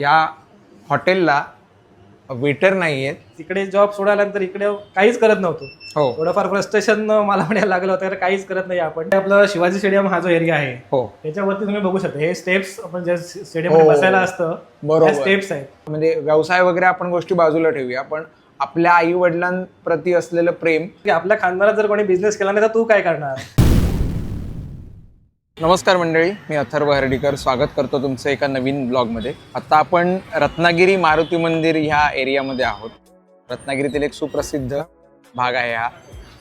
या हॉटेलला वेटर नाही आहेत तिकडे जॉब सोडायल्यानंतर इकडे काहीच करत नव्हतो. हो. थोडंफार फ्रस्ट्रेशन मला यायला लागलं होतं काहीच करत नाही आपण. आपलं शिवाजी स्टेडियम हा जो एरिया आहे हो. त्याच्यावरती तुम्ही बघू शकता. हे स्टेप्स आपण ज्या स्टेडियम हो. बसायला असतं बरोबर. स्टेप्स आहेत. म्हणजे व्यवसाय वगैरे आपण गोष्टी बाजूला ठेवूया पण आपल्या आई वडिलांप्रती असलेलं प्रेम. की आपल्या खानदारात जर कोणी बिझनेस केला नाही तर तू काय करणार? नमस्कार मंडळी मी अथर्व हर्डीकर. स्वागत करतो तुमचं एका नवीन ब्लॉगमध्ये. आता आपण रत्नागिरी मारुती मंदिर ह्या एरियामध्ये आहोत. रत्नागिरीतील एक सुप्रसिद्ध भाग आहे हा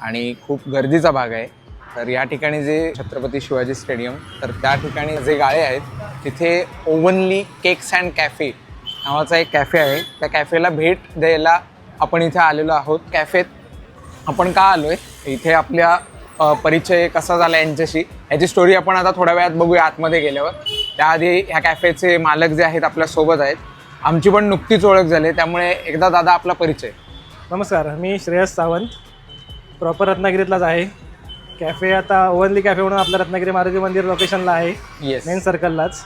आणि खूप गर्दीचा भाग आहे. तर या ठिकाणी जे छत्रपती शिवाजी स्टेडियम तर त्या ठिकाणी जे गाळे आहेत तिथे ओवनली केक्स अँड कॅफे नावाचा एक कॅफे आहे. त्या कॅफेला भेट द्यायला आपण इथे आलेलो आहोत. कॅफेत आपण का आलो आहे इथे आपल्या परिचय कसा झाला यांच्याशी? याची स्टोरी आपण आता थोड्या वेळात बघूया आतमध्ये गेल्यावर. त्याआधी ह्या कॅफेचे मालक जे आहेत आपल्यासोबत आहेत. आमची पण नुकतीच ओळख झाली त्यामुळे एकदा दादा आपला परिचय. नमस्कार मी श्रेयस सावंत. प्रॉपर रत्नागिरीतलाच आहे. कॅफे आता ओवनली कॅफे म्हणून आपलं रत्नागिरी मारुती मंदिर लोकेशनला आहे. येस मेन सर्कललाच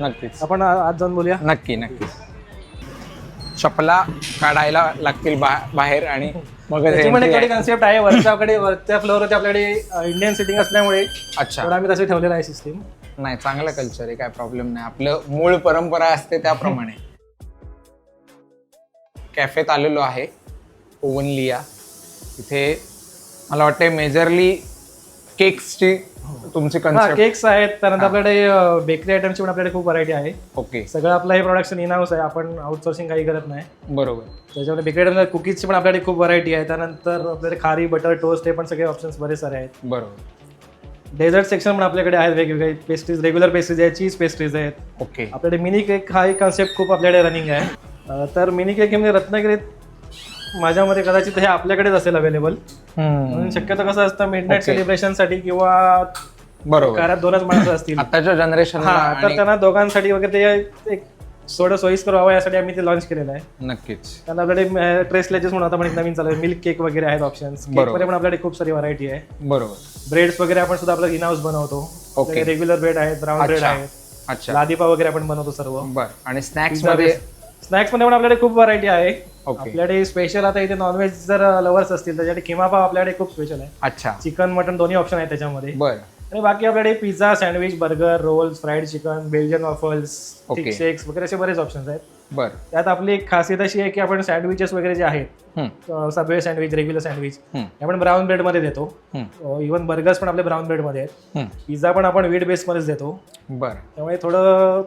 नक्कीच. आपण आज जाऊन बोलूया. नक्की नक्की. चपला काढायला लागतील बा बाहेर आणि मग त्याची पण एक कन्सेप्ट आहे. वरच्याकडे वरच्या फ्लोअरवरती आपल्याकडे इंडियन सिटिंग असल्यामुळे अच्छा. थोडं आम्ही तसे ठेवलेलं आहे सिस्टीम नाही चांगलं कल्चर आहे काय प्रॉब्लेम नाही. आपलं मूळ परंपरा असते त्याप्रमाणे. कॅफेत आलेलो आहे ओवनलिया. इथे मला वाटते मेजरली केक्सची तुमची हा कन्सेप्ट केक्स आहेत त्यानंतर आपल्याकडे बेकरी आयटमची पण आपल्याकडे खूप व्हरायटी आहे. ओके सगळं आपलं हे प्रोडक्शन इन हाऊस आहे आपण आउटसोर्सिंग काही करत नाही. बरोबर. त्याच्यामध्ये बेकरी आयटम कुकीजची पण आपल्याकडे खूप व्हरायटी आहे त्यानंतर आपल्याकडे खारी बटर टोस्ट हे पण सगळे ऑप्शन्स बरेच सारे आहेत. बरोबर. डेझर्ट सेक्शन पण आपल्याकडे आहेत वेगवेगळे पेस्ट्रीज रेग्युलर पेस्ट्रीज आहेत चीज पेस्ट्रीज आहेत. ओके आपल्याकडे मिनी केक हा एक कन्सेप्ट खूप आपल्याकडे रनिंग आहे. अं, तर मिनी केक हे म्हणजे रत्नागिरीत माझ्या मते कदाचित हे आपल्याकडेच असेल अवेलेबल म्हणून शक्यतो कसं असतं मिड नाईट Okay. सेलिब्रेशनसाठी किंवा बरोबर. घरात दोनच माणसं असतील. आताच्या जनरेशन हा तर त्यांना दोघांसाठी वगैरे ते एक थोडं सोयीस्कर व्हावं यासाठी आम्ही ते लॉन्च केलेलं आहे. नक्कीच. त्यांना आपल्याकडे ट्रेस लेजेस म्हणून आता पण एक नवीन चालू आहे. मिल्क केक वगैरे आहेत ऑप्शन्स बरोबर. पण आपल्याकडे खूप सारी व्हरायटी आहे. बरोबर. ब्रेड्स वगैरे आपण सुद्धा आपलं इन हाऊस बनवतो. Okay. रेग्युलर ब्रेड आहेत ब्राऊन ब्रेड अच्छा. आहेत. अच्छा. लादीपा वगैरे आपण बनवतो सर्व. बर. आणि स्नॅक्समध्ये? स्नॅक्समध्ये पण आपल्याकडे खूप व्हरायटी आहे. ओके आपल्याकडे स्पेशल आता इथे नॉनव्हेज जर लवर्स असतील त्याच्याकडे किमा पाव आपल्याकडे खूप स्पेशल आहे. अच्छा. चिकन मटन दोन्ही ऑप्शन आहेत त्याच्यामध्ये. बर. आणि बाकी आपल्याकडे pizza sandwich burger rolls fried chicken Belgian waffles. Shakes वगैरे असे बरेच ऑप्शन्स आहेत. बर. त्यात आपली एक खासियत अशी आहे की आपण सँडविचेस वगैरे जे आहेत hmm, Subway sandwich regular sandwich हम्म, हे आपण ब्राऊन ब्रेडमध्ये देतो. हम्म, इव्हन बर्गर्स पण आपले ब्राऊन ब्रेडमध्ये आहेत. हम्म. पिझ्झा पण आपण वीट बेसमध्येच देतो. बर. त्यामुळे थोडं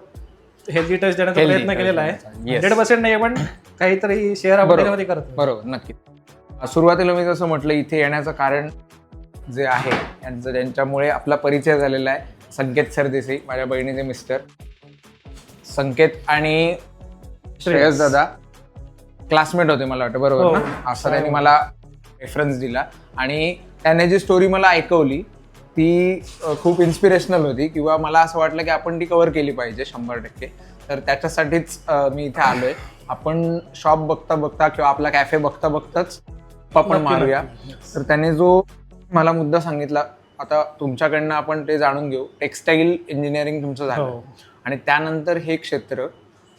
हेल्दी टच देण्याचा Healthy प्रयत्न touch केलेला आहे. देण्याचा. Yes. हंड्रेड पर्सेंट नाही पण काहीतरी शेअर आपण बरोबर. करतो बरोबर. नक्की सुरुवातीला मी जसं म्हटलं इथे येण्याचं कारण जे आहे यांचं ज्यांच्यामुळे आपला परिचय झालेला आहे. संकेत सरदेसाई माझ्या बहिणीचे मिस्टर. संकेत आणि श्रेयस. दादा. क्लासमेट होते मला वाटतं हो. बरोबर ना असं त्यांनी मला रेफरन्स दिला. आणि त्याने जी स्टोरी मला ऐकवली ती खूप इन्स्पिरेशनल होती किंवा मला असं वाटलं की आपण ती कव्हर केली पाहिजे शंभर टक्के. तर त्याच्यासाठीच मी इथे आलोय. आपण शॉप बघता बघता किंवा आपला कॅफे बघता बघताच आपण मारूया. तर त्याने जो मला मुद्दा सांगितला. आता तुमच्याकडनं आपण ते जाणून घेऊ. टेक्स्टाईल इंजिनिअरिंग तुमचं झालं. हो. आणि त्यानंतर हे क्षेत्र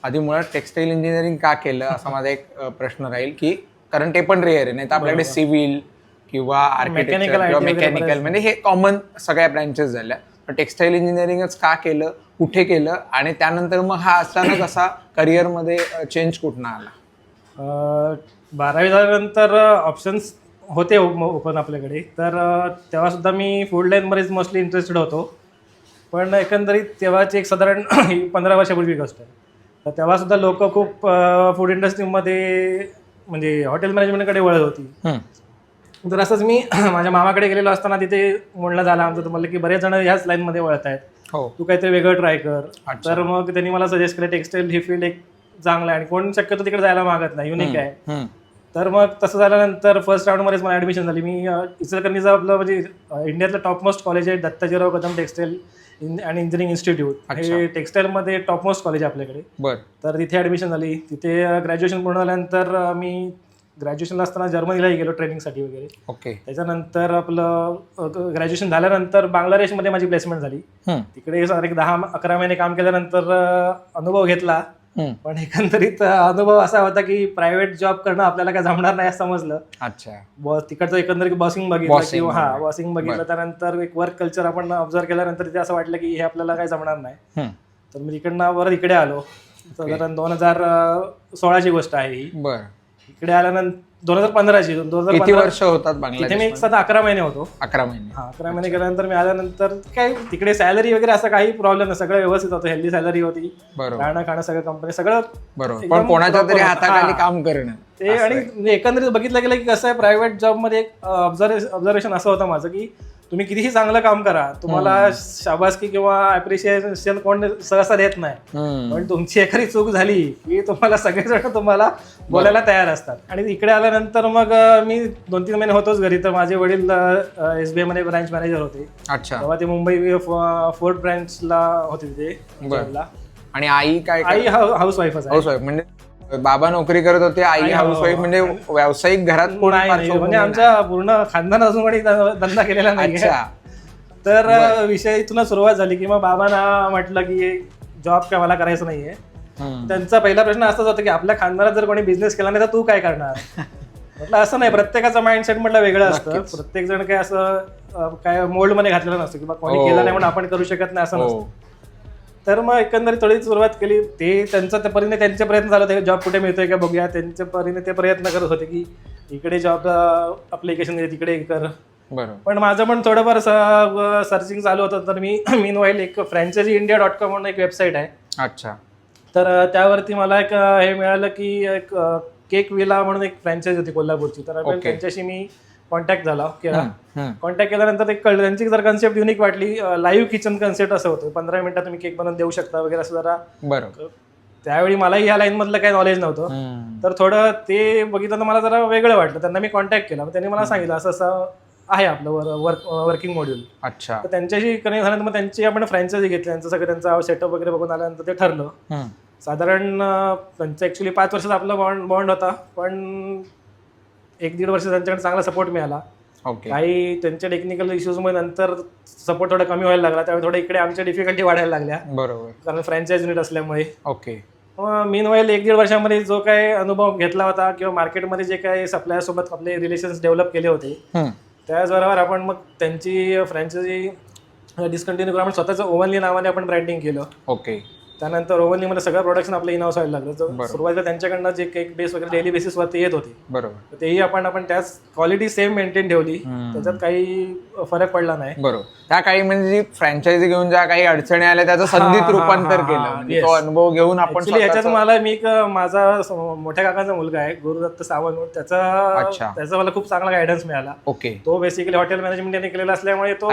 आधी मुळात टेक्स्टाईल इंजिनिअरिंग का केलं असा माझा एक अ, प्रश्न राहील की कारण ते पण रेअर आहे. नाही तर आपल्याकडे. सिव्हिल किंवा आर्किटेक्चर Mechanical किंवा IT वगैरे मेकॅनिकल बरेच. म्हणजे हे कॉमन सगळ्या ब्रँचेस झाल्या. तर टेक्स्टाईल इंजिनिअरिंगच का केलं? कुठे केलं? आणि त्यानंतर मग हा अचानक असा करिअरमध्ये चेंज कुठनं आला? अं, बारावी झाल्यानंतर ऑप्शन्स होते ओपन आपल्याकडे. तर अं, तेव्हा सुद्धा मी फूड लाईनमध्येच मोस्टली इंटरेस्टेड होतो. पण एकंदरीत तेव्हाची एक साधारण पंधरा वर्षापूर्वी गोष्ट आहे. तर तेव्हा सुद्धा लोक खूप फूड इंडस्ट्रीमध्ये म्हणजे हॉटेल मॅनेजमेंटकडे वळत होती. तर असंच मी माझ्या मामाकडे गेलेलो असताना तिथे म्हणलं झालं आमचं. तर म्हणलं की बरेच जण ह्याच लाईनमध्ये वळत आहेत. हो. तू काहीतरी वेगळं ट्राय कर. तर मग त्यांनी मला सजेस्ट केलं टेक्सटाईल ही फील्ड एक चांगलं आहे आणि कोण शक्यतो तिकडे जायला मागत नाही. युनिक आहे. तर मग तसं झाल्यानंतर फर्स्ट राऊंडमध्येच मला ॲडमिशन झाली. मी अ, इचलकरंजीचं आपलं म्हणजे इंडियातलं टॉपमोस्ट कॉलेज आहे Dattajirao Kadam textile in and engineering institute. हे टेक्सटाईलमध्ये टॉपमोस्ट कॉलेज आहे आपल्याकडे. बर. तर तिथे ॲडमिशन झाली. तिथे ग्रॅज्युएशन पूर्ण झाल्यानंतर मी ग्रॅज्युएशनला असताना जर्मनीलाही गेलो ट्रेनिंगसाठी वगैरे. ओके. त्याच्यानंतर आपलं ग्रॅज्युएशन झाल्यानंतर बांगलादेशमध्ये माझी प्लेसमेंट झाली. तिकडे एक दहा अकरा महिने काम केल्यानंतर अनुभव घेतला. पण एकंदरीत अनुभव असा होता की प्रायव्हेट जॉब करणं आपल्याला काय जमणार नाही असं समजलं. अच्छा. बॉस तिकडचं एकंदरीत बॉसिंग बघितलं Bossing किंवा हा बघितलं. बॉसिंग बघितलं बरं. त्यानंतर एक वर्क कल्चर आपण ऑब्झर्व केल्यानंतर तिथे असं वाटलं की हे आपल्याला काय जमणार नाही. तर मी तिकडनं परत इकडे आलो. साधारण दोन हजार सोळाची गोष्ट आहे ही. बर. इकडे आल्यानंतर दोन हजार पंधराची दोन हजार किती वर्ष होतात तिथे मी बांगलादेश एक साधा अकरा महिने होतो. अकरा महिने. हा अकरा महिने गेल्यानंतर मी आल्यानंतर काय तिकडे सॅलरी वगैरे असं काही प्रॉब्लेम नाही सगळं व्यवस्थित होतं हेल्दी सॅलरी होती. बरोबर. राहणं खाणं सगळं कंपनी सगळं बरोबर. एकदम पण कोणाच्या तरी proper. हाताखाली हा. काम करणं ते आणि एकंदरीत बघितलं गेलं की कसं आहे प्रायव्हेट जॉबमध्ये एक ऑब्झर्वेशन असं होतं माझं की तुम्ही कितीही चांगलं काम करा तुम्हाला शाबासकी किंवा अप्रिशिएशन कोण सहसा देत नाही. पण तुमची एखादी चूक झाली की तुम्हाला सगळेजण तुम्हाला बोलायला तयार असतात. आणि इकडे आल्यानंतर मग मी दोन तीन महिने होतोच घरी. तर माझे वडील एस बी आयमध्ये ब्रांच मॅनेजर होते. अच्छा. तेव्हा ते मुंबई फोर्ट ब्रांचला होते तिथे. आणि आई काय आई हाऊस वाईफच आहे. हाऊस वाईफ म्हणजे बाबा नोकरी करत होते आई आई हाऊस वाईफ म्हणजे व्यावसायिक घरात कोण नाही, नाही, म्हणजे. आमच्या पूर्ण खानदान अजून कोणी ध- धंदा केलेला नाही अच्छा. तर विषय इथूनच सुरुवात झाली की मग बाबांना म्हटलं की जॉब काय मला करायचं नाहीये. हम्म. त्यांचा पहिला प्रश्न असाच होता की आपल्या खानदारात जर कोणी बिझनेस केला नाही तर तू काय करणार? म्हटलं असं नाही. प्रत्येकाचं माइंडसेट म्हटलं वेगळं असतं. नक्कीच. प्रत्येक जण काय असं अं, काय मोल्डमध्ये घातलेलं नसतं की बा कोणी हो. केलं नाही म्हणून आपण करू शकत नाही असं नसतं. हो तर मग एकंदरीत थोडी सुरुवात केली. ते त्यांचा त्या परीने त्यांचे प्रयत्न झाले होते जॉब कुठे मिळतोय का बघूया. त्यांच्या परीने ते प्रयत्न करत होते की इकडे जॉब अप्लिकेशन दे तिकडे कर. पण माझं पण थोडंफार सर्चिंग चालू होतं. तर मी मीन वाईल एक फ्रँचायझी इंडिया डॉट कॉम म्हणून एक वेबसाईट आहे. अच्छा. तर त्यावरती मला एक हे मिळालं की एक केक विला म्हणून एक फ्रँचाईज होती कोल्हापूरची. तर. त्यांच्याशी मी कॉन्टॅक्ट झाला केला. कॉन्टॅक्ट केल्यानंतर एक कळलं त्यांची जर कन्सेप्ट युनिक वाटली लाईव्ह किचन कन्सेप्ट असं होतं. पंधरा मिनिटात तुम्ही केक बनवून देऊ शकता वगैरे असं जरा. बरोबर. त्यावेळी मलाही या लाईन मधलं काही नॉलेज नव्हतं. तर थोडं ते बघितलं तर मला जरा वेगळं वाटलं. त्यांना मी कॉन्टॅक्ट केला. त्यांनी मला सांगितलं असं असं आहे आपलं वर्क वर्किंग मॉड्यूल अच्छा. तर त्यांच्याशी कनेक्ट झाल्यानंतर मग त्यांची आपण फ्रँचायझी घेतली. त्यांचं सगळं त्यांचा सेटअप वगैरे बघून आल्यानंतर ते ठरलं. साधारण त्यांचं ॲक्च्युली पाच वर्षाचा आपला बॉन्ड बॉन्ड होता. पण एक दीड वर्ष त्यांच्याकडे चांगला सपोर्ट मिळाला. ओके काही त्यांच्या टेक्निकल इश्यूजमुळे नंतर सपोर्ट थोडा कमी व्हायला लागला. त्यामुळे थोडं इकडे आमच्या डिफिकल्टी वाढायला लागल्या. बरोबर. कारण फ्रँचायझ युनिट असल्यामुळे. ओके मीन वाईल एक दीड वर्षामध्ये जो काय अनुभव घेतला होता किंवा मार्केटमध्ये जे काही सप्लायर सोबत आपले रिलेशन्स डेव्हलप केले होते. त्याचबरोबर आपण मग त्यांची फ्रँचायझी डिस्कंटिन्यू करून आपण स्वतःचं ओव्हनली नावाने आपण ब्रँडिंग केलं. ओके त्यानंतर ओव्हनली मध्ये सगळं प्रोडक्शन आपलं इन हाऊस व्हायला लागलं. तर. सुरुवातीला त्यांच्याकडनं जे केक बेस वगैरे डेली बेसिसवरती येत होते. बरोबर. तेही आपण आपण त्याच क्वालिटी सेम मेंटेन ठेवली. त्याच्यात काही फरक पडला नाही. बरोबर. त्या काही म्हणजे फ्रँचायझी घेऊन ज्या काही अडचणी आल्या त्याचं संधीत रूपांतर केलं. म्हणजे. तो अनुभव घेऊन आपण ह्याच्यात स्वतःचं- मला मी एक माझा मोठ्या काकाचा मुलगा आहे गुरुदत्त सावंत. त्याचा. त्याचा मला खूप चांगला गायडन्स मिळाला. ओके तो बेसिकली हॉटेल मॅनेजमेंट यांनी केलेला असल्यामुळे तो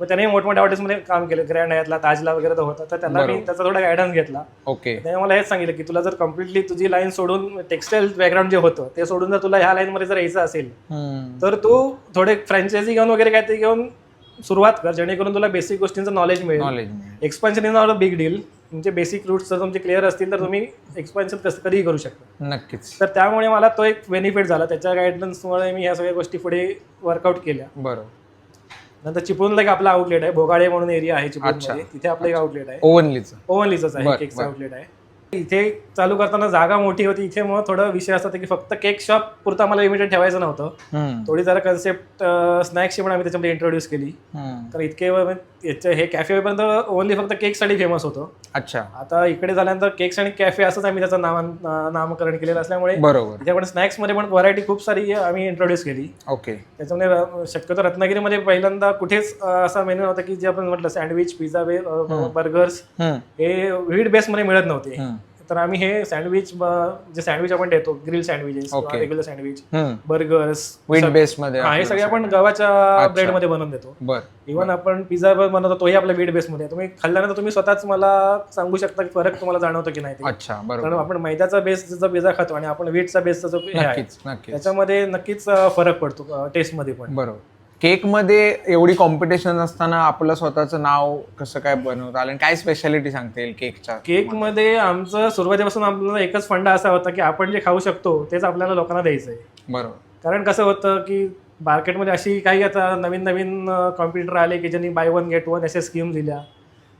मग त्याने मोठमोठ्या हॉटेल्समध्ये काम केलं. ग्रँड हयातला ताजला वगैरे तो होता. तर त्याला मी. त्याचा थोडा गायडन्स घेतला. ओके. त्याने मला हेच सांगितलं की तुला जर कम्प्लिटली तुझी लाईन सोडून टेक्सटाईल बॅकग्राऊंड जे होतं ते सोडून जर तुला ह्या लाईनमध्ये जर यायचं असेल. तर तू थोडे फ्रँचायझी घेऊन वगैरे काय ते घेऊन सुरुवात कर. जेणेकरून तुला बेसिक गोष्टींचं नॉलेज मिळेल. नॉलेज मिळेल. Expansion is not a big deal तुमचे बेसिक रूट्स जर तुमचे क्लिअर असतील तर तुम्ही एक्सपान्शन कसं कधीही करू शकता. नक्कीच. तर त्यामुळे मला तो एक बेनिफिट झाला. त्याच्या गायडन्समुळे मी ह्या सगळ्या गोष्टी पुढे वर्कआउट केल्या. बरोबर. नंतर चिपळूणला एक आपला आउटलेट आहे. भोगाडे म्हणून एरिया आहे अच्छा. चिपळूणमध्ये तिथे आपलं एक आउटलेट आहे. ओव्हनलीच ओव्हनलीच आहे. बरं, केकचं बरं. आउटलेट आहे. इथे चालू करताना जागा मोठी होती. इथे मग थोडं विषय असा होता की फक्त केक शॉप पुरता मला लिमिटेड ठेवायचं नव्हतं. थोडी जरा कन्सेप्ट स्नॅक्सची पण आम्ही त्याच्यामध्ये इंट्रोड्यूस केली. तर इतके हे कॅफेपर्यंत ओनली फक्त केकसाठी फेमस होतं. अच्छा. आता इकडे झाल्यानंतर केक्स आणि कॅफे असंच आम्ही त्याचं नाम नामकरण केलेलं असल्यामुळे बरोबर. आपण स्नॅक्समध्ये पण व्हरायटी खूप सारी आम्ही इंट्रोड्यूस केली. ओके. त्याच्यामध्ये र- शक्यतो रत्नागिरीमध्ये पहिल्यांदा कुठेच असा मेन्यू नव्हता की जे आपण म्हटलं सँडविच पिझ्झा बर्गर्स. हे व्हीट बेसमध्ये मिळत नव्हते. तर आम्ही हे सँडविच जे सँडविच आपण देतो grill sandwiches Okay. Regular sandwich. Burgers base मध्ये हा हे सगळे आपण गव्हाच्या अच्छा. ब्रेडमध्ये बनवून देतो. बर. इव्हन आपण पिझ्झा बनवतो तोही आपल्या व्हीट बेसमध्ये. तुम्ही खाल्ल्यानंतर तुम्ही स्वतःच मला सांगू शकता की फरक तुम्हाला जाणवतो की नाही ते. अच्छा कारण बरोबर आपण मैद्याचा बेसचा पिझ्झा खातो आणि आपण व्हीटचा बेसचा जो हे आहे नक्कीच. नक्कीच त्याच्यामध्ये नक्कीच अं, फरक पडतो टेस्टमध्ये पण. बरोबर. केकमध्ये एवढी कॉम्पिटिशन असताना आपलं स्वतःचं नाव कसं काय बनवता आलं? आणि काय स्पेशालिटी सांगता येईल केकच्या? केकमध्ये आमचं सुरुवातीपासून आपल्याला एकच फंडा असा होता की आपण जे खाऊ शकतो तेच आपल्याला लोकांना द्यायचं आहे बरोबर. कारण कसं होतं की मार्केटमध्ये अशी काही आता नवीन नवीन कॉम्प्युटर आले की ज्यांनी बाय वन गेट वन अशा स्कीम दिल्या.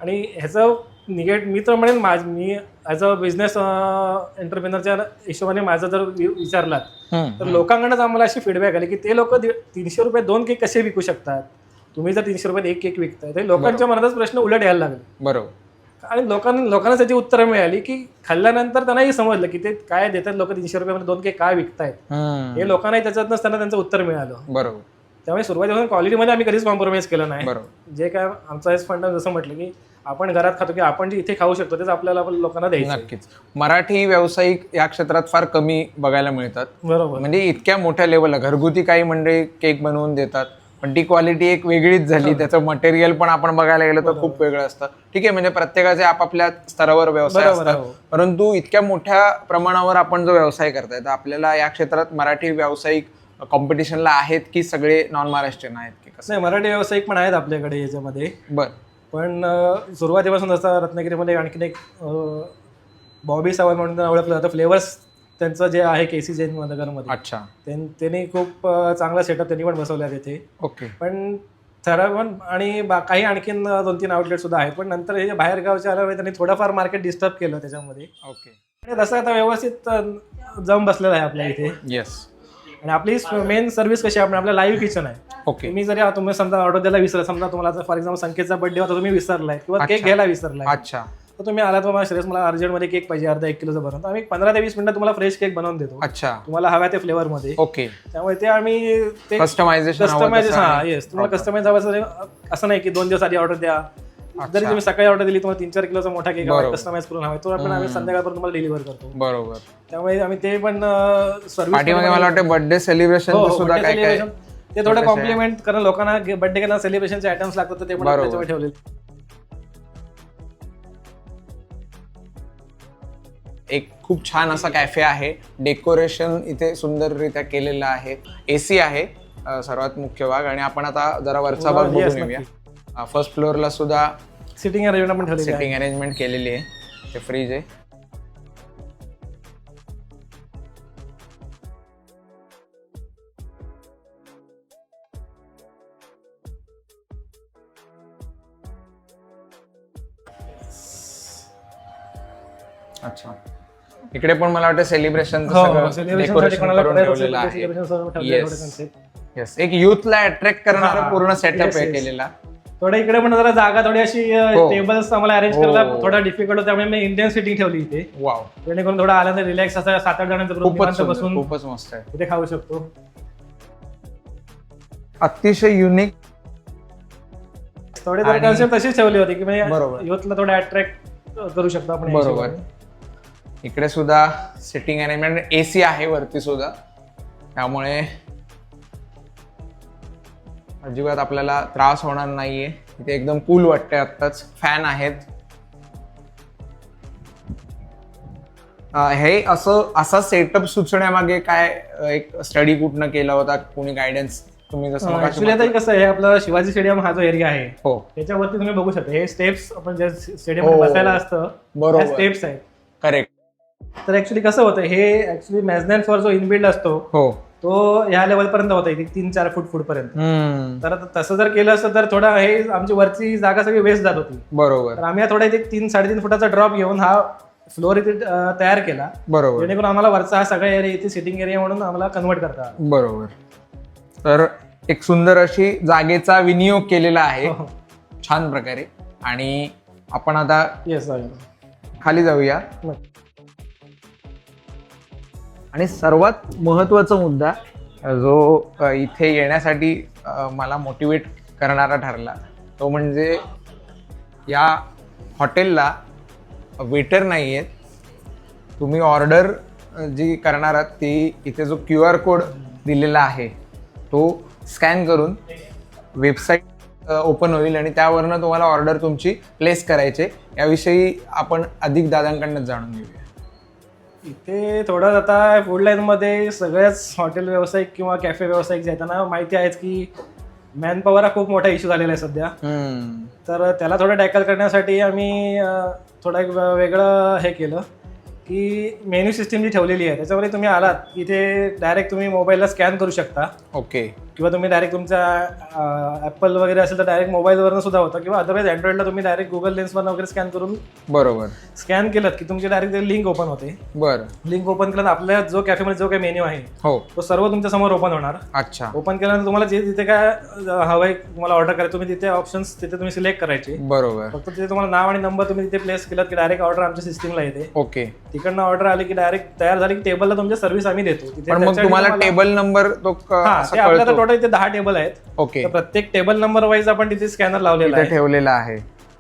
आणि ह्याचं निगेट मी तर म्हणेन माझ मी ॲज अ बिझनेस एंटरप्रिनरच्या हिशोबाने माझा जर विचारलात तर लोकांकडूनच आम्हाला अशी फीडबॅक आली की ते लोक तीनशे रुपये दोन केक कसे विकू शकतात? तुम्ही जर तीनशे रुपयात एक केक विकताय तर लोकांच्या मनातच प्रश्न उलट यायला लागले. बरोबर. आणि लोकांना लोकांना त्याची उत्तरं मिळाली की खाल्ल्यानंतर त्यांनाही समजलं की ते काय देतात लोक तीनशे रुपयामध्ये दोन केक काय विकतायत. हे लोकांनाही त्याच्यातनंच त्यांना त्यांचं उत्तर मिळालं. बरोबर. त्यामुळे सुरुवातीपासून क्वालिटीमध्ये आम्ही कधीच कॉम्प्रोमाइज केलं नाही. बरोबर. जे काय आमचा फंड जसं म्हटलं की आपण घरात खातो की आपण जे इथे खाऊ शकतो तेच आपल्याला आपण लोकांना द्यायचं नक्कीच. मराठी व्यावसायिक या क्षेत्रात फार कमी बघायला मिळतात. बरोबर. म्हणजे इतक्या मोठ्या लेवलला घरगुती काही मंडळी केक बनवून देतात पण ती क्वालिटी एक वेगळीच झाली. त्याचं मटेरियल पण आपण बघायला गेलं तर खूप वेगळं असतं. ठीक आहे म्हणजे प्रत्येकाचे आपापल्या स्तरावर व्यवसाय असतात. हो. परंतु इतक्या मोठ्या प्रमाणावर आपण जो व्यवसाय करताय तर आपल्याला या क्षेत्रात मराठी व्यावसायिक कॉम्पिटिशनला आहेत की सगळे नॉन महाराष्ट्रीयन आहेत की कसं? मराठी व्यावसायिक पण आहेत आपल्याकडे याच्यामध्ये. बर. पण सुरुवातीपासून जसं रत्नागिरीमध्ये आणखीन एक बॉबी सावंत म्हणून ओळखलं जातं. फ्लेवर्स त्यांचं जे आहे के सी जैन नगरमध्ये. अच्छा. त्यां- त्यांनी खूप चांगला सेटअप त्यांनी पण बसवला आहे तिथे ओके. पण ठरावन आणि बा काही आणखीन दोन तीन आउटलेट सुद्धा आहेत. पण नंतर हे जे बाहेर गावचे आल्यामुळे त्यांनी थोडंफार मार्केट डिस्टर्ब केलं त्याच्यामध्ये. ओके. आणि तसं आता व्यवस्थित जम बसलेला आहे आपल्या इथे. येस आणि आपली मेन सर्व्हिस कशी आहे? आपण आपल्या लाईव्ह किचन आहे. ओके. तुम्ही जरी तुम्ही समजा ऑर्डर द्यायला विसरला समजा तुम्हाला फॉर एक्झाम्पल संकेतचा बर्थडे होता तुम्ही विसरलाय किंवा केक. घ्यायला विसरलाय. अच्छा. तर तुम्ही आला तुम्हाला श्रेयस मला अर्जंटमध्ये केक पाहिजे अर्धा एक किलोचा बनवून. तर आम्ही पंधरा ते वीस मिनिटात तुम्हाला फ्रेश केक बनवून देतो. अच्छा. तुम्हाला हव्या ते फ्लेवर मध्ये. ओके. त्यामुळे ते आम्ही ते कस्टमायझेशन कस्टमाइज हा येस तुम्हाला कस्टमाइज हवं असं नाही की दोन दिवस आधी ऑर्डर द्या. जरी तुम्ही सकाळी ऑर्डर दिली तुम्हाला तीन चार किलोचा मोठा केक. कस्टमाइज करून हवा तो आपण आम्ही संध्याकाळपर्यंत तुम्हाला डिलिव्हर करतो. बरोबर. त्यामुळे आम्ही ते पण सर्व्हिस मला वाटतं बर्थडे सेलिब्रेशन हो, सुद्धा काय काय ते थोडं कॉम्प्लिमेंट कारण लोकांना बर्थडे केला सेलिब्रेशनचे आयटम्स लागतात ते पण. त्याच्यावर ठेवलेले. एक खूप छान असा कॅफे आहे. डेकोरेशन इथे सुंदररित्या केलेलं आहे. एसी आहे सर्वात मुख्य भाग. आणि आपण आता जरा वरचा भाग Yes, बघून येऊया. फर्स्ट फ्लोअरला सुद्धा सिटिंग अरेंजमेंट पण ठेवलेली आहे. सिटिंग अरेंजमेंट केलेली आहे. ते फ्रीज आहे. अच्छा. इकडे पण मला वाटतं सेलिब्रेशन हो सेलिब्रेशन एक युथला अट्रॅक्ट करणारा पूर्ण सेटअप आहे. केलेला. थोडं इकडे पण जरा जागा थोडी अशी हो. टेबल्स आम्हाला अरेंज हो. करायला थोडा डिफिकल्ट होता त्यामुळे मी इंडियन सिटिंग ठेवली इथे वाव जेणेकरून थोडा आल्यानंतर रिलॅक्स असा सात आठ जणांचा ग्रुप खूपच निवांत सुंदर, बसून खूपच मस्त आहे इथे खाऊ शकतो अतिशय युनिक थोडे आणि- कन्सेप्ट तशीच ठेवली होती की बरोबर. म्हणजे युथला थोडं अट्रॅक्ट करू शकतो आपण या बरोबर हिशोबाने. इकडे सुद्धा सिटिंग अरेंजमेंट एसी आहे वरती सुद्धा त्यामुळे अजिबात आपल्याला त्रास होणार नाहीये. इथे एकदम कूल वाटतंय आत्ताच. फॅन आहेत. हे असं असा सेटअप सुचण्यामागे काय एक स्टडी कुठनं केला होता? कोणी गायडन्स तुम्ही जसं मगाशी ऍक्च्युली आता हे कसं आहे आपलं शिवाजी स्टेडियम हा जो एरिया आहे हो. त्याच्यावरती तुम्ही बघू शकता. हे स्टेप्स आपण जे स्टेडियम हो. बसायला असतं बरोबर. स्टेप्स आहेत. करेक्ट तर ऍक्च्युली कसं होतं हे ऍक्च्युली मॅजनॅन फ्लोअर जो इनबिल्ड असतो हो. तो ह्या लेवल पर्यंत होता इथे तीन चार फूट फूट पर्यंत तर तसं जर केलं असतं तर थोडा हे आमची वरची जागा सगळी वेस्ट जात होती. बरोबर. तर आम्ही हा थोडा इथे तीन साडेतीन फुटाचा ड्रॉप घेऊन हा फ्लोअर इथे तयार केला. बरोबर. जेणेकरून आम्हाला वरचा हा सगळा एरिया इथे सिटिंग एरिया म्हणून आम्हाला कन्वर्ट करता आला. बरोबर. तर एक सुंदर अशी जागेचा विनियोग केलेला आहे. हो, हो. छान प्रकारे. आणि आपण आता येस खाली जाऊया. आणि सर्वात महत्त्वाचा मुद्दा जो इथे येण्यासाठी मला मोटिवेट करणारा ठरला तो म्हणजे या हॉटेलला वेटर नाही आहेत तुम्ही ऑर्डर जी करणार आहात ती इथे जो क्यू आर कोड दिलेला आहे तो स्कॅन करून वेबसाईट ओपन होईल आणि त्यावरनं तुम्हाला ऑर्डर तुमची प्लेस करायचे. याविषयी आपण अधिक दादांकडनं जाणून घेऊया. इथे थोडं आता फूड लाईनमध्ये सगळ्याच हॉटेल व्यावसायिक किंवा कॅफे व्यावसायिक जे आहेत त्यांना माहिती आहेच की मॅन पॉवर हा खूप मोठा इश्यू झालेला आहे सध्या. तर त्याला थोडं टॅकल करण्यासाठी आम्ही थोडं एक वेगळं हे केलं की मेन्यू सिस्टीम जी ठेवलेली आहे त्याच्यामध्ये तुम्ही आलात इथे डायरेक्ट तुम्ही मोबाईलला स्कॅन करू शकता ओके. किंवा तुम्ही डायरेक्ट तुमच्या ॲपल वगैरे असेल तर डायरेक्ट मोबाईलवरनं सुद्धा होतं किंवा अदरवाईज अँड्रॉइडला तुम्ही डायरेक्ट गुगल लेन्सवरनं वगैरे स्कॅन करून बरोबर. स्कॅन केलं की तुमची डायरेक्ट लिंक ओपन होते. बर. लिंक ओपन केल्यानंतर आपल्या जो कॅफेमध्ये जो काही मेन्यू आहे हो. तो सर्व तुमच्यासमोर ओपन होणार. अच्छा. ओपन केल्यानंतर तुम्हाला जे तिथे काय हवंय तुम्हाला ऑर्डर करायचं तुम्ही तिथे ऑप्शन्स तिथे तुम्ही सिलेक्ट करायचे. बरोबर. फक्त तिथे तुम्हाला नाव आणि नंबर तुम्ही तिथे प्लेस केलात की डायरेक्ट ऑर्डर आमच्या सिस्टमला येते. ओके. तिकडनं ऑर्डर आली की डायरेक्ट तयार झाली की टेबलला तुमच्या सर्व्हिस आम्ही देतो. तिथे पण मग तुम्हाला टेबल नंबर तो ते आपल्याला टोटल इथे दहा टेबल आहेत. ओके. तर प्रत्येक टेबल नंबर वाईज आपण तिथे स्कॅनर लावलेला इथे आहे. ठेवलेला आहे.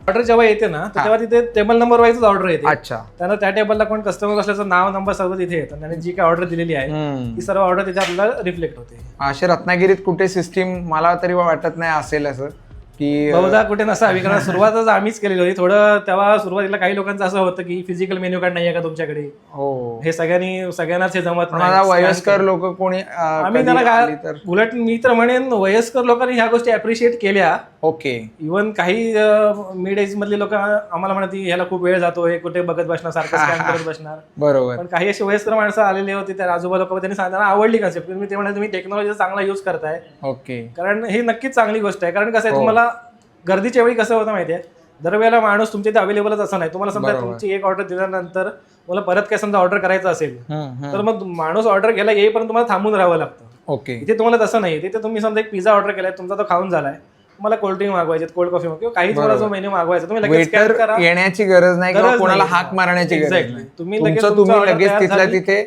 ऑर्डर जेव्हा येते ना तर तेव्हा तिथे टेबल नंबर वाईज ऑर्डर येते. अच्छा. त्यानंतर त्या टेबलला कोण कस्टमर असल्याचं नाव नंबर सर्व तिथे येतं. आणि जी काय ऑर्डर दिलेली आहे हम्म. ती सर्व ऑर्डर तिथे आपल्याला रिफ्लेक्ट होते. असे रत्नागिरीत कुठे सिस्टीम मला तरी वाटत नाही असेल असं. की बहुधा कुठे नसावी कारण सुरुवातच आम्हीच केलेली होती. थोडं तेव्हा सुरुवातीला काही लोकांचं असं होतं की फिजिकल मेन्यू कार्ड नाही आहे का तुमच्याकडे? हो. हे सगळ्यांनी सगळ्यांनाच हे जमत नाही. वयस्कर लोक कोणी आम्ही आली काय उलट मी तर म्हणेन वयस्कर लोकांनी ह्या गोष्टी अप्रिशिएट केल्या. ओके. इव्हन काही मिड एज मधले लोक आम्हाला म्हणत की ह्याला खूप वेळ जातो हे कुठे बघत बसणार सारखं स्कॅन करत बसणार. बरोबर. पण काही असे वयस्कर माणसं आलेले होते त्या आजोबा लोक त्यांनी सांगितलं आवडली कन्सेप्ट ते म्हणाले तुम्ही टेक्नॉलॉजीचा चांगला यूज करताय. ओके. कारण हे नक्कीच चांगली गोष्ट आहे. कारण कसं आहे तुम्हाला गर्दीच्या वेळी कसं होतं माहितीये? दरवेळेला माणूस तुमच्या इथे अवेलेबलच असं नाही. तुम्हाला समजा बरोबर. तुमची एक ऑर्डर दिल्यानंतर मला परत काय समजा ऑर्डर करायचं असेल. तर मग माणूस ऑर्डर घ्यायला येईपर्यंत तुम्हाला थांबून राहावं लागतं. ओके. इथे तुम्हाला तसं नाही. तिथे तुम्ही समजा एक पिझ्झा ऑर्डर केलाय तुमचा तो खाऊन झालाय. तुम्हाला कोल्ड्रिंक मागवायचे कोल्ड कॉफी किंवा काही तुम्हाला जो मेन्यू मागवायचा तुम्ही लगेच स्कॅन वेटर करा. येण्याची गरज नाही किंवा गरज कोणाला नाही. हाक मारण्याची गरज Exactly. नाही. तुम्ही लगेच तुमचं तुमचं तुम्ही order लगेच तयार तिथल्या झाली. तिथे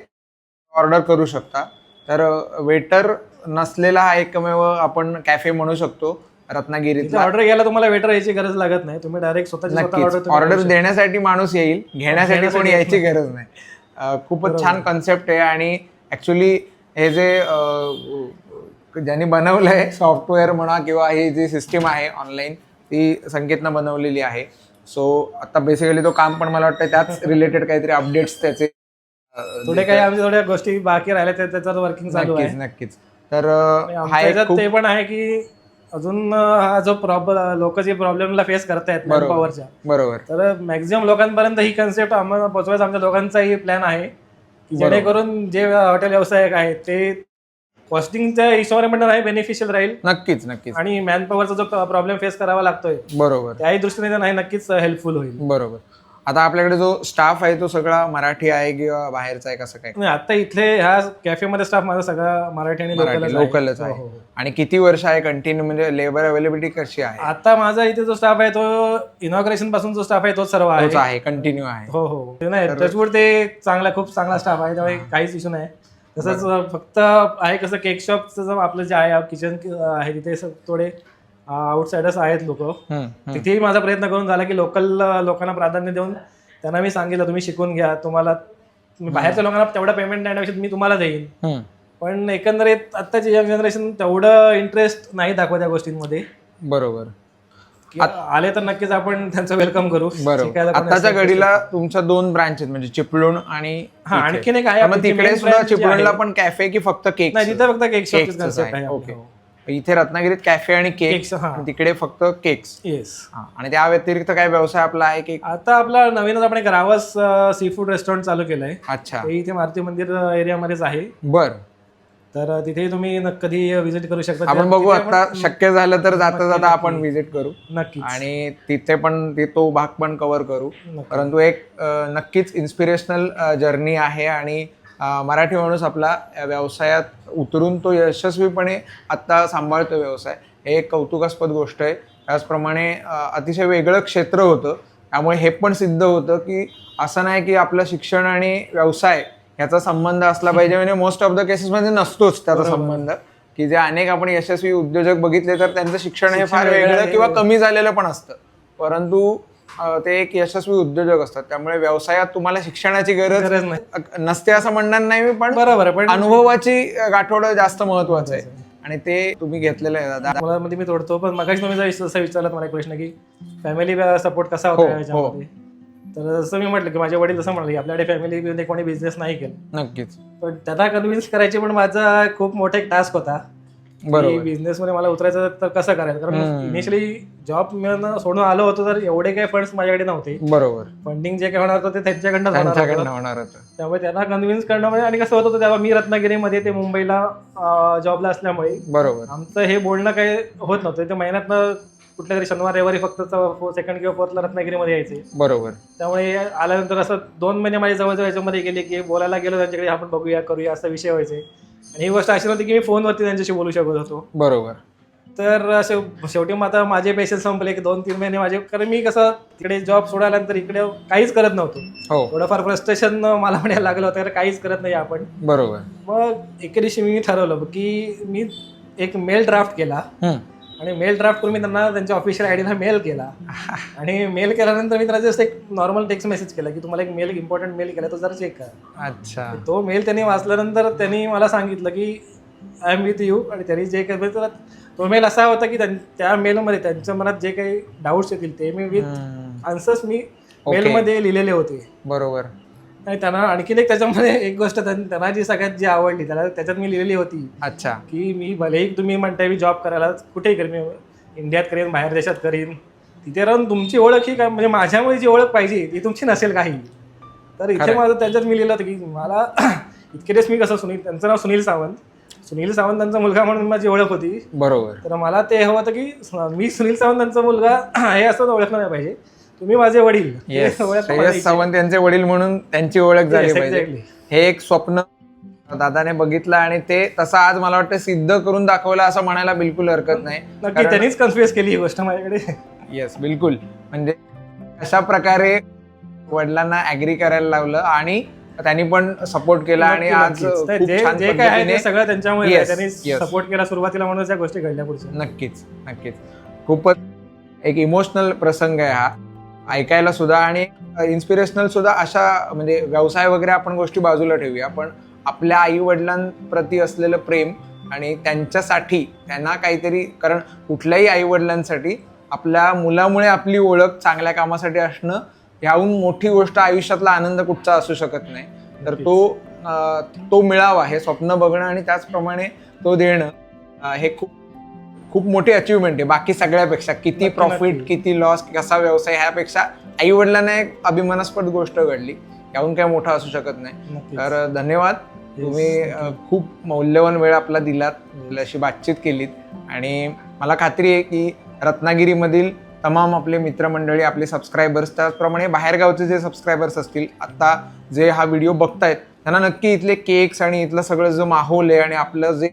ऑर्डर करू शकता. तर वेटर नसलेला हा एकमेव आपण कॅफे म्हणू शकतो. रत्नागिरीतला. ऑर्डर घ्यायला तुम्हाला वेटर यायची गरज लागत नाही. तुम्ही डायरेक्ट स्वतः ऑर्डर देण्यासाठी माणूस येईल. घेण्यासाठी कोणी यायची गरज नाही. खूपच छान कन्सेप्ट आहे आणि ऍक्च्युली हे जे ज्यांनी बनवलंय सॉफ्टवेअर म्हणा किंवा ही जी सिस्टीम आहे ऑनलाईन ती संकेतनं बनवलेली आहे. सो आता बेसिकली तो काम पण मला वाटतं त्याच रिलेटेड काहीतरी अपडेट्स त्याचे थोडे काही आमच्या थोड्या गोष्टी बाकी राहिल्या त्या- त्याच्यावर वर्किंग चालू नक्कीच आहे. नक्कीच. तर हा ते पण आहे की अजून हा जो प्रॉब्लेम लोक जे प्रॉब्लेमला फेस करतायत बरोबर. पॉवरच्या बरोबर. तर मॅक्झिमम लोकांपर्यंत ही कन्सेप्ट आम्हाला पोहोचवायचा आमच्या दोघांचाही प्लॅन आहे. की जेणेकरून जे हॉटेल व्यावसायिक आहेत ते कॉस्टिंगच्या हिशोबाने पण आहे बेनिफिशियल राहील. नक्कीच नक्कीच. आणि मॅनपॉवरचा जो प्रॉब्लेम फेस करावा लागतोय बरोबर. त्याही दृष्टीने ते नाही नक्कीच हेल्पफुल होईल. बरोबर. आता आपल्याकडे जो स्टाफ आहे तो सगळा मराठी आहे किंवा बाहेरचा आहे कसं काय? नाही आता इथले ह्या कॅफेमध्ये स्टाफ माझा सगळा मराठी आणि मराठी लोकलच लोकलच आहे. आहे हो, हो. आणि किती वर्ष आहे कंटिन्यू म्हणजे लेबर अवेलेबिलिटी कशी आहे? आता माझा इथे जो स्टाफ आहे तो इनॉग्रेशनपासून जो स्टाफ आहे तोच सर्व आहे. तोच आहे कंटिन्यू आहे. हो हो. ते नाही टचवूड ते चांगला खूप चांगला स्टाफ आहे त्यामुळे काहीच इश्यू नाही. तसंच फक्त आहे कसं केक शॉपचं आपलं जे आहे किचन आहे तिथे स- थोडे आउटसाइडर्स आहेत लोक. हम्म, हम्म. तिथेही माझा प्रयत्न करून झाला की लोकल लोकांना प्राधान्य देऊन त्यांना मी सांगितलं तुम्ही शिकून घ्या तुम्हाला तुम्ही बाहेरच्या लोकांना तेवढा पेमेंट देण्यापेक्षा मी तुम्हाला देईन. हम्म. पण एकंदरीत आत्ताची यंग जनरेशन तेवढं इंटरेस्ट नाही दाखवत या गोष्टींमध्ये. बरोबर. आले तर नक्कीच आपण त्यांचं वेलकम करू. बरोबर. शिकायला आताच्या घडीला तुमच्या दोन ब्रांच आहेत म्हणजे चिपळूण आणि हा, इथे. आणखीन एक आहे तर मग आपली तिकडे main सुद्धा branch जी चिपळूणला आहे. पण कॅफे की फक्त केक नाही तिथे फक्त केक कन्सेप्ट आहे. ओके इथे रत्नागिरीत कॅफे आणि केक केक्स हा. तिकडे फक्त केक्स येस आणि त्या व्यतिरिक्त काय व्यवसाय आपला आहे की आता आपला नवीनच आपण एक रावस सी फूड रेस्टॉरंट चालू केलंय. अच्छा. ते इथे मारुती मंदिर एरियामध्येच आहे. बर. तर तिथे तुम्ही न- कधी व्हिजिट करू शकता. आपण बघू तिथे आता शक्य झालं तर जाता जाता आपण व्हिजिट करू. नक्कीच. आणि तिथे पण ते तो भाग पण कव्हर करू. नक्की. परंतु एक अ, नक्कीच इन्स्पिरेशनल जर्नी आहे आणि अ, मराठी माणूस आपला या व्यवसायात उतरून तो यशस्वीपणे आत्ता सांभाळतो व्यवसाय. हे एक कौतुकास्पद गोष्ट आहे. त्याचप्रमाणे अ, अतिशय वेगळं क्षेत्र होतं. त्यामुळे हे पण सिद्ध होतं की असं नाही की आपलं शिक्षण आणि व्यवसाय याचा संबंध असला पाहिजे म्हणजे मोस्ट ऑफ द केसेसमध्ये नसतोच त्याचा संबंध. की जे अनेक आपण यशस्वी उद्योजक बघितले तर त्यांचं शिक्षण हे फार वेगळं. किंवा कमी झालेलं पण असतं. परंतु ते एक यशस्वी उद्योजक असतात. त्यामुळे व्यवसायात तुम्हाला शिक्षणाची गरज नसते असं म्हणणार नाही मी पण बरोबर आहे पण अनुभवाची गाठोड जास्त महत्वाचं आहे. आणि ते तुम्ही घेतलेलं आहे दादा. मला मध्ये मी तोडतो पण मगाशी तुम्ही जर असं विचारलात मला एक प्रश्न की फॅमिली सपोर्ट कसा हो, होता याच्यामध्ये तर जसं मी म्हटलं की माझे वडील जसं म्हणाले की आपल्याकडे फॅमिली कोणी बिझनेस नाही केला. नक्कीच. पण त्यांना कन्व्हिन्स करायची पण माझा खूप मोठा एक टास्क होता. बरोबर. बिझनेस मध्ये मला उतरायचं तर कसं करायचं? कारण. इनिशियली जॉब मिळणं सोडून आलो होतो तर एवढे काही फंड्स माझ्याकडे नव्हते. बरोबर. फंडिंग जे काही होणार होतं ते त्यांच्याकडनं होणार होतं. त्यामुळे त्यांना कन्व्हिन्स करणं म्हणजे आणि कसं होत होतं तेव्हा मी रत्नागिरीमध्ये ते मुंबईला जॉबला असल्यामुळे बरोबर. आमचं हे बोलणं काही होत नव्हतं. ते महिन्यातनं कुठल्या तरी शनिवार रविवारी फक्त सेकंड किंवा फोर्थला रत्नागिरीमध्ये यायचे. बरोबर. त्यामुळे आल्यानंतर असं दोन महिने माझ्या जवळजवळ याच्यामध्ये गेले की बोलायला गेलो त्यांच्याकडे आपण बघूया करूया असा विषय व्हायचे. आणि ही गोष्ट अशी नव्हती की मी फोनवरती त्यांच्याशी बोलू शकत होतो. बरोबर. तर असे शेवटी मग आता माझे पेशन्स संपले की दोन तीन महिने माझे कारण मी कसं तिकडे जॉब सोडायल्यानंतर इकडे काहीच करत नव्हतो. हो. थोडंफार फ्रस्ट्रेशन मला म्हणायला लागलं होतं कारण काहीच करत नाही आपण. बरोबर. मग एके दिवशी मी ठरवलं की मी एक मेल ड्राफ्ट केला. आणि मेल ड्राफ्ट करून मी त्यांना त्यांच्या ऑफिशियल आयडीला मेल केला. आणि मेल केल्यानंतर मी त्यांना जस्ट एक नॉर्मल टेक्स्ट मेसेज केला की तुम्हाला एक मेल इम्पॉर्टंट मेल केला तो जरा चेक करा. अच्छा. तो मेल त्यांनी वाचल्यानंतर त्यांनी मला सांगितलं की आय एम विथ यू आणि त्यांनी जे काही तो मेल असा होता की त्यां- मेलमध्ये त्यांच्या मनात जे काही डाऊट्स येतील ते मी विथ. आन्सर्स मी. मेलमध्ये लिहिलेले होते. बरोबर. आणि त्यांना आणखीन एक त्याच्यामध्ये एक गोष्ट त्यां- त्यांना जी सगळ्यात जी आवडली त्याला त्याच्यात मी लिहिलेली होती. अच्छा. की मी भलेही तुम्ही म्हणताय मी जॉब करायला कुठेही करेन मी इंडियात करेन बाहेर देशात करीन. तिथे राहून तुमची ओळख ही काय म्हणजे माझ्यामुळे जी ओळख पाहिजे ती तुमची नसेल काही. तर इथे. माझं त्यांच्यात मी लिहिलं होतं की मला इतके दिवस मी कसं सुनील त्यांचं नाव सुनील सावंत. सुनील सावंत त्यांचा मुलगा म्हणून माझी ओळख होती. बरोबर. तर मला ते हवं होतं की मी सुनील सावंत त्यांचा मुलगा आहे असं ओळखलं नाही पाहिजे. तुम्ही माझे वडील. येस श्रेयस. सावंत यांचे वडील म्हणून त्यांची ओळख झाली पाहिजे. हे एक स्वप्न दादाने बघितलं आणि ते तसं आज मला वाटतं सिद्ध करून दाखवलं असं म्हणायला बिलकुल हरकत नाही. नक्की त्यांनीच कन्फ्युज केली ही गोष्ट माझ्याकडे. येस बिलकुल. म्हणजे अशा प्रकारे वडिलांना ऍग्री करायला लावलं आणि त्यांनी पण सपोर्ट केला आणि आज जे काय आहे ते सगळं त्यांच्यामुळे. त्यांनी. सपोर्ट केला सुरुवातीला म्हणून त्या गोष्टी घडल्या पुढच्या. नक्कीच नक्कीच. खूपच एक इमोशनल प्रसंग आहे हा. ऐकायला सुद्धा आणि इन्स्पिरेशनल सुद्धा अशा म्हणजे व्यवसाय वगैरे आपण गोष्टी बाजूला ठेवूया. पण आपल्या आई वडिलांप्रती असलेलं प्रेम आणि त्यांच्यासाठी त्यांना काहीतरी कारण कुठल्याही आई वडिलांसाठी आपल्या मुलामुळे आपली ओळख चांगल्या कामासाठी असणं ह्याहून मोठी गोष्ट आयुष्यातला आनंद कुठचा असू शकत नाही. तर तो तो मिळावा हे स्वप्न बघणं आणि त्याचप्रमाणे तो देणं हे खूप खूप मोठी अचिव्हमेंट आहे. बाकी सगळ्यापेक्षा किती प्रॉफिट. किती लॉस कसा व्यवसाय ह्यापेक्षा आई वडिलांना एक अभिमानास्पद गोष्ट घडली. याहून काय मोठं असू शकत नाही. तर धन्यवाद. तुम्ही खूप मौल्यवान वेळ आपला दिलात. आपल्याशी बातचीत केलीत. आणि मला खात्री आहे की रत्नागिरीमधील तमाम आपले मित्रमंडळी आपले सबस्क्रायबर्स त्याचप्रमाणे बाहेरगावचे जे सबस्क्रायबर्स असतील आता जे हा व्हिडिओ बघतायत त्यांना नक्की इथले केक्स आणि इथलं सगळं जो माहोल आहे आणि आपलं जे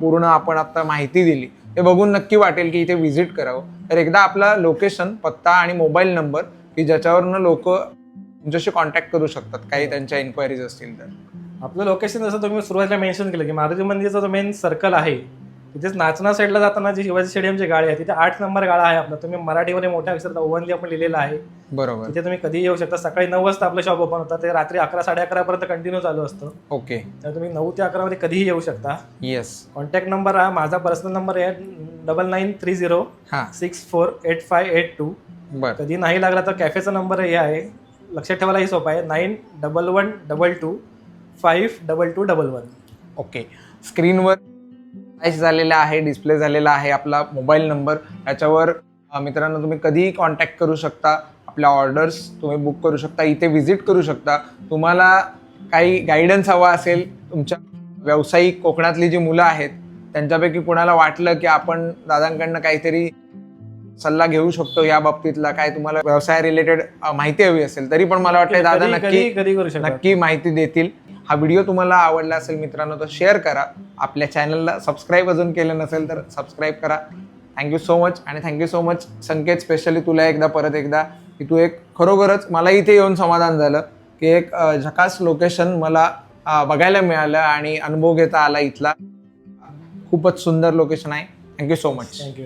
पूर्ण आपण आता माहिती दिली ते बघून नक्की वाटेल की इथे व्हिजिट करावं. तर एकदा आपला लोकेशन पत्ता आणि मोबाईल नंबर की ज्याच्यावरनं लोक तुमच्याशी कॉन्टॅक्ट करू शकतात काही त्यांच्या इन्क्वायरीज असतील तर. आपलं लोकेशन जसं तुम्ही सुरुवातीला मेन्शन केलं की मारुती मंदिरचा जो मेन सर्कल आहे तिथेच नाचना साईडला जाताना जी शिवाजी स्टेडियमची गाडी आहे तिथे आठ नंबर गाळा आहे आपला. तुम्ही मराठीमध्ये मोठ्या अक्षरात ओवनली आपण लिहिलेला आहे. बरोबर. तिथे तुम्ही कधी येऊ शकता. सकाळी नऊ वाजता आपलं शॉप ओपन होतं. ते रात्री अकरा साडे अकरा पर्यंत कंटिन्यू चालू असतं. ओके. तर तुम्ही नऊ ते अकरा मध्ये कधीही येऊ शकता. येस कॉन्टॅक्ट नंबर हा माझा पर्सनल नंबर आहे. डबल नाईन थ्री झिरो हां. Six four eight five eight two बर. कधी नाही लागला तर कॅफेचा नंबर हे आहे. लक्षात ठेवायला ही सोपा आहे. Nine double one double two five double two double one okay. स्क्रीनवर फ्लॅश झालेला आहे डिस्प्ले झालेला आहे आपला मोबाईल नंबर त्याच्यावर अ, मित्रांनो तुम्ही कधीही कॉन्टॅक्ट करू शकता. आपल्या ऑर्डर्स तुम्ही बुक करू शकता. इथे व्हिजिट करू शकता. तुम्हाला काही गायडन्स हवा असेल तुमच्या व्यावसायिक कोकणातली जी मुलं आहेत त्यांच्यापैकी कोणाला वाटलं की आपण दादांकडनं काहीतरी सल्ला घेऊ शकतो या बाबतीतला काय तुम्हाला व्यवसाय रिलेटेड माहिती हवी असेल तरी पण मला वाटतं दादा नक्की नक्की माहिती देतील. हा व्हिडिओ तुम्हाला आवडला असेल मित्रांनो तर शेअर करा. आपल्या चॅनलला सबस्क्राईब अजून केलं नसेल तर सबस्क्राईब करा. थँक्यू सो मच आणि thank you so much Sanket specially तुला एकदा परत एकदा की तू एक खरोखरच मला इथे येऊन समाधान झालं की एक झकास लोकेशन मला बघायला मिळालं आणि अनुभव घेता आला इथला. खूपच सुंदर लोकेशन आहे. Thank you so much thank you